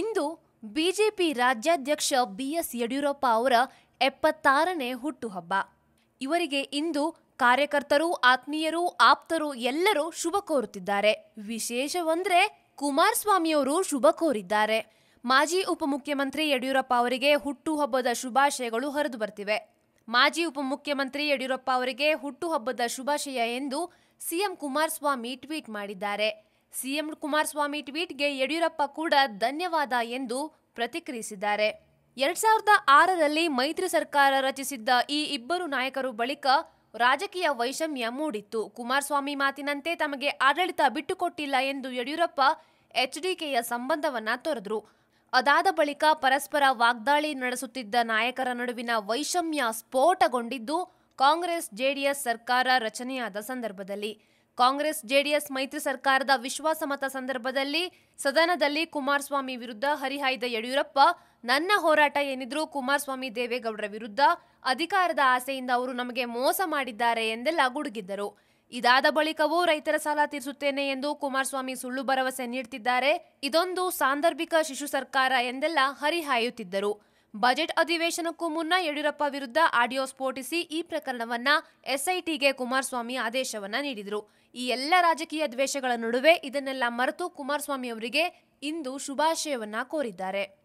ಇಂದು BJP ರಾಜ್ಯಾಧ್ಯಕ್ಷ BS Yediyurappa ಅವರ ಎಪ್ಪತ್ತಾರನೇ ಹುಟ್ಟುಹಬ್ಬ. ಇವರಿಗೆ ಇಂದು ಕಾರ್ಯಕರ್ತರು, ಆತ್ಮೀಯರು, ಆಪ್ತರು ಎಲ್ಲರೂ ಶುಭ ಕೋರುತ್ತಿದ್ದಾರೆ. ವಿಶೇಷವಂದ್ರೆ ಕುಮಾರಸ್ವಾಮಿಯವರು ಶುಭ ಕೋರಿದ್ದಾರೆ. ಮಾಜಿ ಉಪಮುಖ್ಯಮಂತ್ರಿ ಯಡಿಯೂರಪ್ಪ ಅವರಿಗೆ ಹುಟ್ಟುಹಬ್ಬದ ಶುಭಾಶಯಗಳು ಹರಿದು ಬರ್ತಿವೆ. ಮಾಜಿ ಉಪಮುಖ್ಯಮಂತ್ರಿ ಯಡಿಯೂರಪ್ಪ ಅವರಿಗೆ ಹುಟ್ಟುಹಬ್ಬದ ಶುಭಾಶಯ ಎಂದು ಸಿಎಂ ಕುಮಾರಸ್ವಾಮಿ ಟ್ವೀಟ್ ಮಾಡಿದ್ದಾರೆ. ಸಿಎಂ ಕುಮಾರಸ್ವಾಮಿ ಟ್ವೀಟ್ಗೆ ಯಡಿಯೂರಪ್ಪ ಕೂಡ ಧನ್ಯವಾದ ಎಂದು ಪ್ರತಿಕ್ರಿಯಿಸಿದ್ದಾರೆ. ಎರಡ್ ಸಾವಿರದ ಆರರಲ್ಲಿ ಮೈತ್ರಿ ಸರ್ಕಾರ ರಚಿಸಿದ್ದ ಈ ಇಬ್ಬರು ನಾಯಕರು ಬಳಿಕ ರಾಜಕೀಯ ವೈಷಮ್ಯ ಮೂಡಿತ್ತು. ಕುಮಾರಸ್ವಾಮಿ ಮಾತಿನಂತೆ ತಮಗೆ ಆಡಳಿತ ಬಿಟ್ಟುಕೊಟ್ಟಿಲ್ಲ ಎಂದು ಯಡಿಯೂರಪ್ಪ ಎಚ್ಡಿಕೆಯ ಸಂಬಂಧವನ್ನ ತೊರೆದ್ರು. ಅದಾದ ಬಳಿಕ ಪರಸ್ಪರ ವಾಗ್ದಾಳಿ ನಡೆಸುತ್ತಿದ್ದ ನಾಯಕರ ನಡುವಿನ ವೈಷಮ್ಯ ಸ್ಫೋಟಗೊಂಡಿದ್ದು ಕಾಂಗ್ರೆಸ್ ಜೆಡಿಎಸ್ ಸರ್ಕಾರ ರಚನೆಯಾದ ಸಂದರ್ಭದಲ್ಲಿ. ಕಾಂಗ್ರೆಸ್ ಜೆಡಿಎಸ್ ಮೈತ್ರಿ ಸರ್ಕಾರದ ವಿಶ್ವಾಸಮತ ಸಂದರ್ಭದಲ್ಲಿ ಸದನದಲ್ಲಿ ಕುಮಾರಸ್ವಾಮಿ ವಿರುದ್ಧ ಹರಿಹಾಯ್ದ ಯಡಿಯೂರಪ್ಪ, ನನ್ನ ಹೋರಾಟ ಏನಿದ್ರು ಕುಮಾರಸ್ವಾಮಿ ದೇವೇಗೌಡರ ವಿರುದ್ಧ ಅಧಿಕಾರದ ಆಸೆಯಿಂದ ಅವರು ನಮಗೆ ಮೋಸ ಮಾಡಿದ್ದಾರೆ ಎಂದೆಲ್ಲ ಗುಡುಗಿದ್ದರು. ಇದಾದ ಬಳಿಕವೂ ರೈತರ ಸಾಲ ತೀರಿಸುತ್ತೇನೆ ಎಂದು ಕುಮಾರಸ್ವಾಮಿ ಸುಳ್ಳು ಭರವಸೆ ನೀಡುತ್ತಿದ್ದಾರೆ ಇದೊಂದು ಸಾಂದರ್ಭಿಕ ಶಿಶು ಸರ್ಕಾರ ಎಂದೆಲ್ಲ ಹರಿಹಾಯುತ್ತಿದ್ದರು. ಬಜೆಟ್ ಅಧಿವೇಶನಕ್ಕೂ ಮುನ್ನ ಯಡಿಯೂರಪ್ಪ ವಿರುದ್ಧ ಆಡಿಯೋ ಸ್ಫೋಟಿಸಿ ಈ ಪ್ರಕರಣವನ್ನ ಎಸ್ಐಟಿಗೆ ಕುಮಾರಸ್ವಾಮಿ ಆದೇಶವನ್ನ ನೀಡಿದರು. ಈ ಎಲ್ಲ ರಾಜಕೀಯ ದ್ವೇಷಗಳ ನಡುವೆ ಇದನ್ನೆಲ್ಲ ಮರೆತು ಕುಮಾರಸ್ವಾಮಿ ಅವರಿಗೆ ಇಂದು ಶುಭಾಶಯವನ್ನ ಕೋರಿದ್ದಾರೆ.